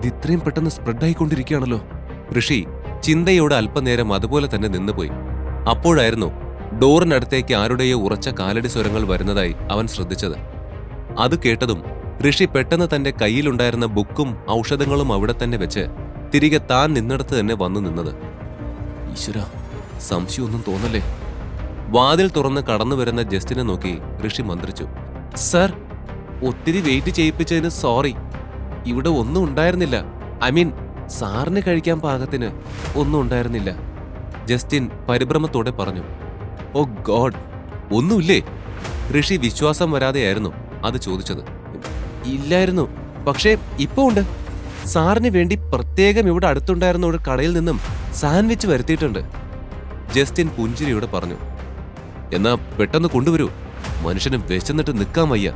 ഇത് ഇത്രയും പെട്ടെന്ന് സ്പ്രെഡ് ആയിക്കൊണ്ടിരിക്കുകയാണല്ലോ ഋഷി ചിന്തയോട് അല്പനേരം അതുപോലെ തന്നെ നിന്നുപോയി. അപ്പോഴായിരുന്നു ഡോറിനടുത്തേക്ക് ആരുടെയോ ഉറച്ച കാലടി സ്വരങ്ങൾ വരുന്നതായി അവൻ ശ്രദ്ധിച്ചത്. അത് കേട്ടതും ഋഷി പെട്ടെന്ന് തന്റെ കയ്യിലുണ്ടായിരുന്ന ബുക്കും ഔഷധങ്ങളും അവിടെ തന്നെ വെച്ച് തിരികെ താൻ നിന്നിടത്ത് തന്നെ വന്നു നിന്നത്. ഈശ്വര സംശയമൊന്നും തോന്നല്ലേ? വാതിൽ തുറന്ന് കടന്നു വരുന്ന ജസ്റ്റിനെ നോക്കി ഋഷി മന്ത്രിച്ചു. സർ ഒത്തിരി വെയിറ്റ് ചെയ്യിപ്പിച്ചതിന് സോറി. ഇവിടെ ഒന്നും ഉണ്ടായിരുന്നില്ല. ഐ മീൻ സാറിന് കഴിക്കാൻ പാകത്തിന് ഒന്നും ഉണ്ടായിരുന്നില്ല. ജസ്റ്റിൻ പരിഭ്രമത്തോടെ പറഞ്ഞു ഓ ഗോഡ് ഒന്നുമില്ലേ? ഋഷി വിശ്വാസം വരാതെയായിരുന്നു അത് ചോദിച്ചത്. ഇല്ലായിരുന്നു പക്ഷേ ഇപ്പോ ഉണ്ട്. സാറിന് വേണ്ടി പ്രത്യേകം ഇവിടെ അടുത്തുണ്ടായിരുന്ന ഒരു കടയിൽ നിന്നും സാൻഡ്വിച്ച് വരുത്തിയിട്ടുണ്ട്. ജസ്റ്റിൻ പുഞ്ചിരിയോടെ പറഞ്ഞു എന്നാ പെട്ടെന്ന് കൊണ്ടുവരൂ. മനുഷ്യന് വിശന്നിട്ട് നിൽക്കാൻ വയ്യ.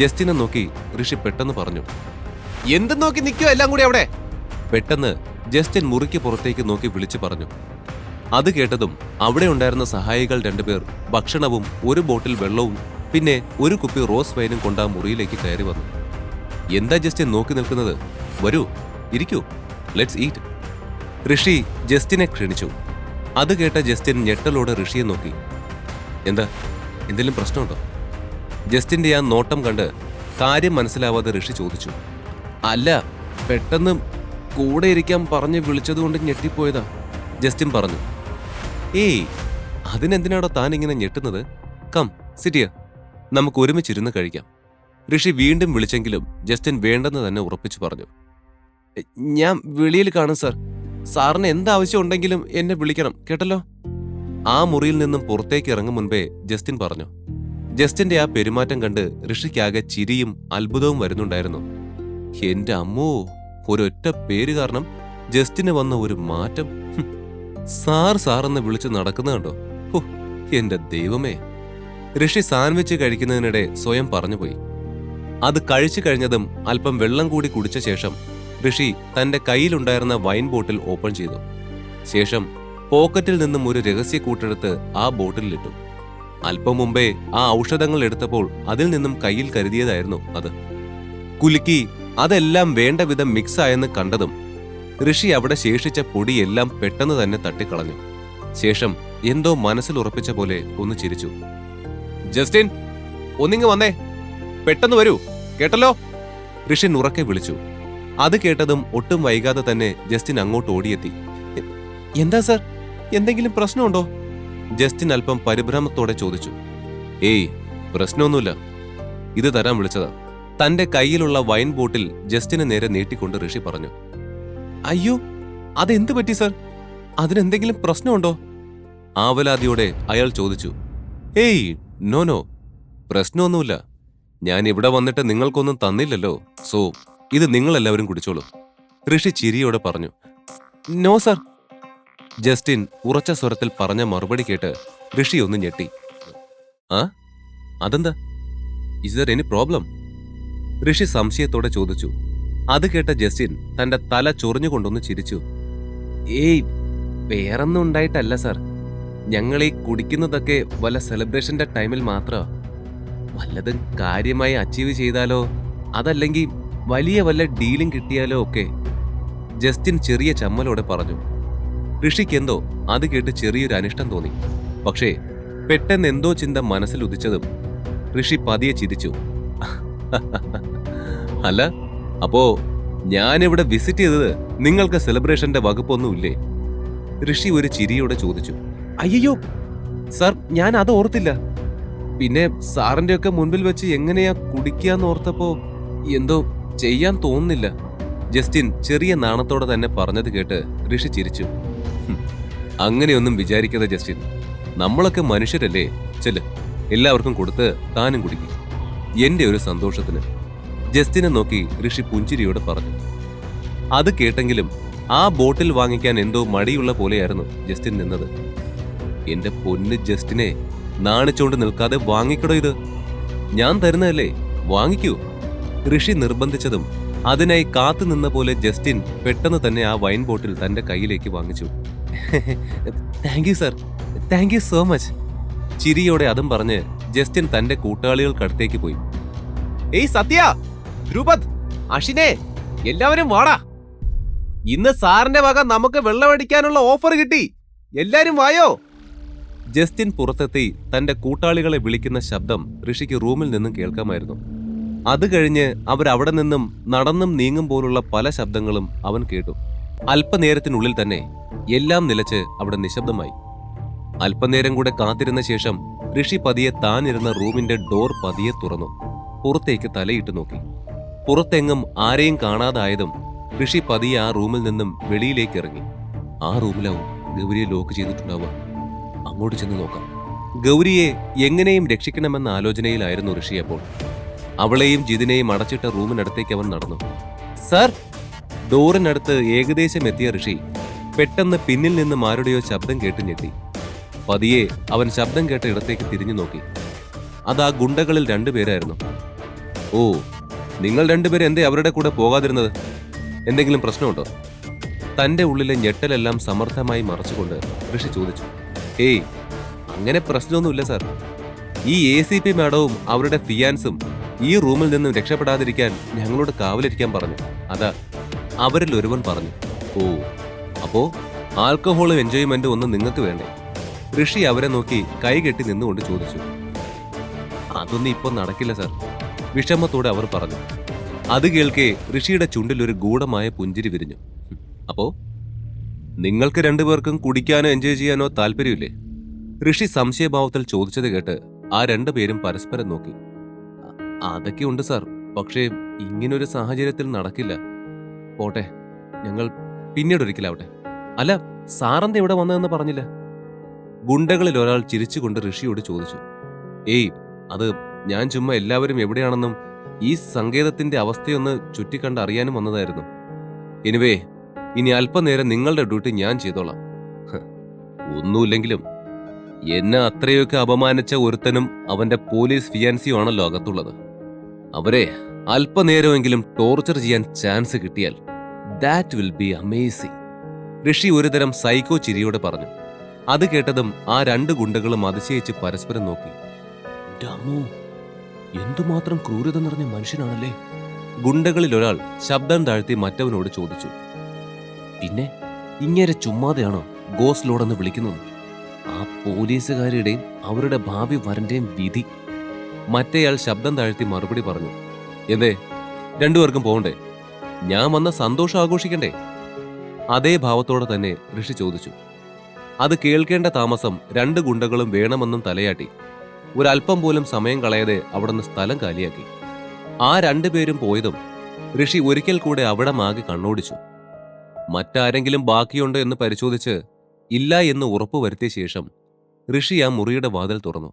ജസ്റ്റിനെ നോക്കി ഋഷി പെട്ടെന്ന് പറഞ്ഞു എന്ത് നോക്കി നിൽക്കുക എല്ലാം കൂടി അവിടെ? പെട്ടെന്ന് ജസ്റ്റിൻ മുറിക്ക് പുറത്തേക്ക് നോക്കി വിളിച്ചു പറഞ്ഞു. അത് കേട്ടതും അവിടെ ഉണ്ടായിരുന്ന സഹായികൾ രണ്ടുപേർ ഭക്ഷണവും ഒരു ബോട്ടിൽ വെള്ളവും പിന്നെ ഒരു കുപ്പി റോസ് വൈനും കൊണ്ട് ആ മുറിയിലേക്ക് കയറി വന്നു. എന്താ ജസ്റ്റിൻ നോക്കി നിൽക്കുന്നത്? വരൂ ഇരിക്കൂ ലെറ്റ്സ് ഈറ്റ്. ഋഷി ജസ്റ്റിനെ ക്ഷണിച്ചു. അത് കേട്ട ജസ്റ്റിൻ ഞെട്ടലോടെ ഋഷിയെ നോക്കി. എന്താ എന്തെങ്കിലും പ്രശ്നമുണ്ടോ? ജസ്റ്റിന്റെ ആ നോട്ടം കണ്ട് കാര്യം മനസ്സിലാവാതെ ഋഷി ചോദിച്ചു. അല്ല പെട്ടെന്ന് കൂടെ ഇരിക്കാൻ പറഞ്ഞ് വിളിച്ചതുകൊണ്ട് ഞെട്ടിപ്പോയതാ ജസ്റ്റിൻ പറഞ്ഞു. ഏയ് അതിനെന്തിനാടോ താൻ ഇങ്ങനെ ഞെട്ടുന്നത്? കം സിറ്റിയ നമുക്ക് ഒരുമിച്ചിരുന്ന് കഴിക്കാം. ഋഷി വീണ്ടും വിളിച്ചെങ്കിലും ജസ്റ്റിൻ വേണ്ടെന്ന് തന്നെ ഉറപ്പിച്ചു പറഞ്ഞു. ഞാൻ വെളിയിൽ കാണും സാർ. സാറിന് എന്താവശ്യം ഉണ്ടെങ്കിലും എന്നെ വിളിക്കണം കേട്ടല്ലോ? ആ മുറിയിൽ നിന്നും പുറത്തേക്ക് ഇറങ്ങും മുൻപേ ജസ്റ്റിൻ പറഞ്ഞു. ജസ്റ്റിന്റെ ആ പെരുമാറ്റം കണ്ട് ഋഷിക്കാകെ ചിരിയും അത്ഭുതവും വരുന്നുണ്ടായിരുന്നു. എന്റെ അമ്മോ ഒരൊറ്റ പേര് കാരണം ജസ്റ്റിന് വന്ന ഒരു മാറ്റം. സാർ സാറെന്ന് വിളിച്ച് നടക്കുന്ന കണ്ടോ? ഹോ എന്റെ ദൈവമേ. ഋഷി സാൻവിച്ച് കഴിക്കുന്നതിനിടെ സ്വയം പറഞ്ഞുപോയി. അത് കഴിച്ചു കഴിഞ്ഞതും അല്പം വെള്ളം കൂടി കുടിച്ച ശേഷം ഋഷി തന്റെ കയ്യിലുണ്ടായിരുന്ന വൈൻ ബോട്ടിൽ ഓപ്പൺ ചെയ്തു. ശേഷം പോക്കറ്റിൽ നിന്നും ഒരു രഹസ്യ കൂട്ടെടുത്ത് ആ ബോട്ടിലിട്ടു അല്പം മുമ്പേ ആ ഔഷധങ്ങൾ എടുത്തപ്പോൾ അതിൽ നിന്നും കയ്യിൽ കരുതിയതായിരുന്നു അത്. കുലുക്കി അതെല്ലാം വേണ്ട വിധം മിക്സ് ആയെന്ന് കണ്ടതും ഋഷി അവിടെ ശേഷിച്ച പൊടിയെല്ലാം പെട്ടെന്ന് തന്നെ തട്ടിക്കളഞ്ഞു. ശേഷം എന്തോ മനസ്സിൽ ഉറപ്പിച്ച പോലെ ഒന്ന് ചിരിച്ചു. ജസ്റ്റിൻ ഒന്നിങ്ങ് വന്നേ. പെട്ടെന്ന് വരൂ. കേട്ടല്ലോ? ഋഷി ഉറക്കെ വിളിച്ചു. അത് കേട്ടതും ഒട്ടും വൈകാതെ തന്നെ ജസ്റ്റിൻ അങ്ങോട്ട് ഓടിയെത്തി. എന്താ സർ? എന്തെങ്കിലും പ്രശ്നമുണ്ടോ? ജസ്റ്റിൻ അല്പം പരിഭ്രമത്തോടെ ചോദിച്ചു ഏയ് പ്രശ്നമൊന്നുമില്ല. ഇത് തരാൻ വിളിച്ചതാ. തന്റെ കയ്യിലുള്ള വൈൻ ബോട്ടിൽ ജസ്റ്റിന് നേരെ നീട്ടിക്കൊണ്ട് ഋഷി പറഞ്ഞു അയ്യോ അതെന്ത് പറ്റി സർ? അതിനെന്തെങ്കിലും പ്രശ്നമുണ്ടോ? ആവലാതിയോടെ അയാൾ ചോദിച്ചു ഏയ് നോ നോ പ്രശ്നമൊന്നുമില്ല. ഞാൻ ഇവിടെ വന്നിട്ട് നിങ്ങൾക്കൊന്നും തന്നില്ലല്ലോ സോ ഇത് നിങ്ങളെല്ലാവരും കുടിച്ചോളൂ. ഋഷി ചിരിയോടെ പറഞ്ഞു നോ സർ ജസ്റ്റിൻ ഉറച്ച സ്വരത്തിൽ പറഞ്ഞ മറുപടി കേട്ട് ഋഷി ഒന്ന് ഞെട്ടി. ആ? അതെന്താ? Is there any problem Rishi സംശയത്തോടെ ചോദിച്ചു. അത് കേട്ട ജസ്റ്റിൻ തന്റെ തല ചൊറിഞ്ഞുകൊണ്ടൊന്ന് ചിരിച്ചു. ഏയ് വേറൊന്നും ഉണ്ടായിട്ടല്ല സാർ. ഞങ്ങൾ ഈ കുടിക്കുന്നതൊക്കെ വല്ല സെലിബ്രേഷന്റെ ടൈമിൽ മാത്രമാ വല്ലതും കാര്യമായി അച്ചീവ് ചെയ്താലോ? അതല്ലെങ്കിൽ വലിയ വല്ല ഡീലും കിട്ടിയാലോ ഒക്കെ? ജസ്റ്റിൻ ചെറിയ ചമ്മലോടെ പറഞ്ഞു. ഋഷിക്കെന്തോ അത് കേട്ട് ചെറിയൊരു അനിഷ്ടം തോന്നി. പക്ഷേ പെട്ടെന്ന് എന്തോ ചിന്ത മനസ്സിൽ ഉദിച്ചതും ഋഷി പതിയെ ചിരിച്ചു. അല്ല അപ്പോ ഞാനിവിടെ വിസിറ്റ് ചെയ്തത് നിങ്ങൾക്ക് സെലിബ്രേഷന്റെ വകുപ്പൊന്നുമില്ലേ? ഋഷി ഒരു ചിരിയോടെ ചോദിച്ചു. അയ്യോ സർ ഞാൻ അത് ഓർത്തില്ല. പിന്നെ സാറിന്റെ ഒക്കെ മുൻപിൽ വെച്ച് എങ്ങനെയാ കുടിക്കാന്ന് ഓർത്തപ്പോ എന്തോ ചെയ്യാൻ തോന്നുന്നില്ല. ജസ്റ്റിൻ ചെറിയ നാണത്തോടെ തന്നെ പറഞ്ഞത് കേട്ട് ഋഷി ചിരിച്ചു. "ഹും, അങ്ങനെയൊന്നും വിചാരിക്കാതെ ജസ്റ്റിൻ നമ്മളൊക്കെ മനുഷ്യരല്ലേ? ചെല്ല്. എല്ലാവർക്കും കൊടുത്ത് താനും കുടിക്കും. എന്റെ ഒരു സന്തോഷത്തിന്. ജസ്റ്റിനെ നോക്കി ഋഷി പുഞ്ചിരിയോട് പറഞ്ഞു. അത് കേട്ടെങ്കിലും ആ ബോട്ടിൽ വാങ്ങിക്കാൻ എന്തോ മടിയുള്ള പോലെയായിരുന്നു ജസ്റ്റിൻ നിന്നത്. എന്റെ പൊന്ന് ജസ്റ്റിനെ നാണിച്ചോണ്ട് നിൽക്കാതെ വാങ്ങിക്കടോ ഇത്. ഞാൻ തരുന്നതല്ലേ? വാങ്ങിക്കൂ. ഋഷി നിർബന്ധിച്ചതും അതിനായി കാത്തു നിന്ന പോലെ ജസ്റ്റിൻ പെട്ടെന്ന് തന്നെ ആ വൈൻ ബോട്ടിൽ തന്റെ കയ്യിലേക്ക് വാങ്ങിച്ചു. Thank you sir thank you so much ചിരിയോടെ അതും പറഞ്ഞ് ജസ്റ്റിൻ തന്റെ കൂട്ടാളികൾക്കടുത്തേക്ക് പോയി. ഏയ് സത്യ ധ്രുപത് അഷിനെ എല്ലാവരും വാടാ. ഇന്ന് സാറിന്റെ വക നമുക്ക് വെള്ളമടിക്കാനുള്ള ഓഫർ കിട്ടി. എല്ലാരും വായോ? ജസ്റ്റിൻ പുറത്തെത്തി തന്റെ കൂട്ടാളികളെ വിളിക്കുന്ന ശബ്ദം ഋഷിക്ക് റൂമിൽ നിന്നും കേൾക്കാമായിരുന്നു. അത് കഴിഞ്ഞ് അവരവിടെ നിന്നും നടന്നും നീങ്ങും പോലുള്ള പല ശബ്ദങ്ങളും അവൻ കേട്ടു. അല്പനേരത്തിനുള്ളിൽ തന്നെ എല്ലാം നിലച്ച് അവിടെ നിശബ്ദമായി. അല്പനേരം കൂടെ കാത്തിരുന്ന ശേഷം ഋഷി പതിയെ താനിരുന്ന റൂമിന്റെ ഡോർ പതിയെ തുറന്നു. പുറത്തേക്ക് തലയിട്ട് നോക്കി. പുറത്തെങ്ങും ആരെയും കാണാതായതും ഋഷി പതിയെ ആ റൂമിൽ നിന്നും വെളിയിലേക്ക് ഇറങ്ങി. ആ റൂമിലാവും ഗൗരിയെ ലോക്ക് ചെയ്തിട്ടുണ്ടാവുക. അങ്ങോട്ട് ചെന്ന് നോക്കാം. ഗൗരിയെ എങ്ങനെയും രക്ഷിക്കണമെന്ന ആലോചനയിലായിരുന്നു ഋഷി അപ്പോൾ. അവളെയും ജിതിനെയും അടച്ചിട്ട റൂമിനടുത്തേക്ക് അവൻ നടന്നു. സർ! ഡോറിനടുത്ത് ഏകദേശം എത്തിയ ഋഷി പെട്ടെന്ന് പിന്നിൽ നിന്ന് ആരുടെയോ ശബ്ദം കേട്ട് ഞെട്ടി. പതിയെ അവൻ ശബ്ദം കേട്ട ഇടത്തേക്ക് തിരിഞ്ഞു നോക്കി. അത് ആ ഗുണ്ടകളിൽ രണ്ടുപേരായിരുന്നു ഓ നിങ്ങൾ രണ്ടുപേരും എന്തേ അവരുടെ കൂടെ പോകാതിരുന്നത്? എന്തെങ്കിലും പ്രശ്നമുണ്ടോ? തന്റെ ഉള്ളിലെ ഞെട്ടലെല്ലാം സമർത്ഥമായി മറച്ചുകൊണ്ട് ഋഷി ചോദിച്ചു. ഏയ് അങ്ങനെ പ്രശ്നമൊന്നുമില്ല സാർ. ഈ എ സി പി മാഡവും അവരുടെ ഫിയാൻസും ഈ റൂമിൽ നിന്നും രക്ഷപ്പെടാതിരിക്കാൻ ഞങ്ങളോട് കാവലിരിക്കാൻ പറഞ്ഞു. അതാ അവരിൽ ഒരുവൻ പറഞ്ഞു. ഓ അപ്പോ ആൽക്കഹോളും എൻജോയ്മെന്റും ഒന്നും നിങ്ങൾക്ക് വേണ്ടേ? ഋഷി അവരെ നോക്കി കൈകെട്ടി നിന്നുകൊണ്ട് ചോദിച്ചു. അതൊന്നും ഇപ്പൊ നടക്കില്ല സർ. വിഷമത്തോടെ അവർ പറഞ്ഞു. അത് കേൾക്കെ ഋഷിയുടെ ചുണ്ടിൽ ഒരു ഗൂഢമായ പുഞ്ചിരി വിരിഞ്ഞു. അപ്പോൾ അപ്പോ നിങ്ങൾക്ക് രണ്ടുപേർക്കും കുടിക്കാനോ എൻജോയ് ചെയ്യാനോ താല്പര്യമില്ലേ? ഋഷി സംശയഭാവത്തിൽ ചോദിച്ചത് കേട്ട് ആ രണ്ടുപേരും പരസ്പരം നോക്കി. "അ- അതൊക്കെ ഉണ്ട് സാർ. പക്ഷേ ഇങ്ങനൊരു സാഹചര്യത്തിൽ നടക്കില്ല. പോട്ടെ ഞങ്ങൾ പിന്നീട് ഒരിക്കലാവട്ടെ അല്ല സാറന്ത ഇവിടെ വന്നതെന്ന് പറഞ്ഞില്ല? ഗുണ്ടകളിൽ ഒരാൾ ചിരിച്ചുകൊണ്ട് ഋഷിയോട് ചോദിച്ചു. ഏയ് അത് ഞാൻ ചുമ്മാ എല്ലാവരും എവിടെയാണെന്നും ഈ സങ്കേതത്തിന്റെ അവസ്ഥയൊന്ന് ചുറ്റിക്കണ്ട് അറിയാനും വന്നതായിരുന്നു. എനിവേ ഇനി അല്പനേരം നിങ്ങളുടെ ഡ്യൂട്ടി ഞാൻ ചെയ്തോളാം. ഒന്നുമില്ലെങ്കിലും എന്നെ അത്രയൊക്കെ അപമാനിച്ച ഒരുത്തനും അവന്റെ പോലീസ് ഫിയാൻസിയും ആണല്ലോ അകത്തുള്ളത്. അവരെ അല്പനേരമെങ്കിലും ടോർച്ചർ ചെയ്യാൻ ചാൻസ് കിട്ടിയാൽ that will be amazing Rishi ഒരുതരം സൈക്കോ ചിരിയോടെ പറഞ്ഞു. അത് കേട്ടതും ആ രണ്ട് ഗുണ്ടകളും അതിശയിച്ച് പരസ്പരം നോക്കി. എന്തുമാത്രം ക്രൂരത നിറഞ്ഞ മനുഷ്യനാണല്ലേ? ഗുണ്ടകളിൽ ഒരാൾ ശബ്ദം താഴ്ത്തി മറ്റവനോട് ചോദിച്ചു. പിന്നെ ഇങ്ങനെ ചുമ്മാതെയാണോ ഗോസ് ലോഡെന്ന് വിളിക്കുന്നത്? ആ പോലീസുകാരുടെയും അവരുടെ ഭാവി വരന്റെയും വിധി. മറ്റേയാൾ ശബ്ദം താഴ്ത്തി മറുപടി പറഞ്ഞു. എന്തേ രണ്ടുപേർക്കും പോകണ്ടേ? ഞാൻ വന്ന സന്തോഷം ആഘോഷിക്കണ്ടേ? അതേ ഭാവത്തോടെ തന്നെ ഋഷി ചോദിച്ചു. അത് കേൾക്കേണ്ട താമസം രണ്ട് ഗുണ്ടകളും വേണമെന്നും തലയാട്ടി. ഒരല്പം പോലും സമയം കളയാതെ അവിടുന്ന് സ്ഥലം കാലിയാക്കി. ആ രണ്ടുപേരും പോയതും ഋഷി ഒരിക്കൽ കൂടെ അവിടെ മാകി കണ്ണോടിച്ചു. മറ്റാരെങ്കിലും ബാക്കിയുണ്ടോ എന്ന് പരിശോധിച്ച് ഇല്ല എന്ന് ഉറപ്പുവരുത്തിയ ശേഷം ഋഷി ആ മുറിയുടെ വാതിൽ തുറന്നു.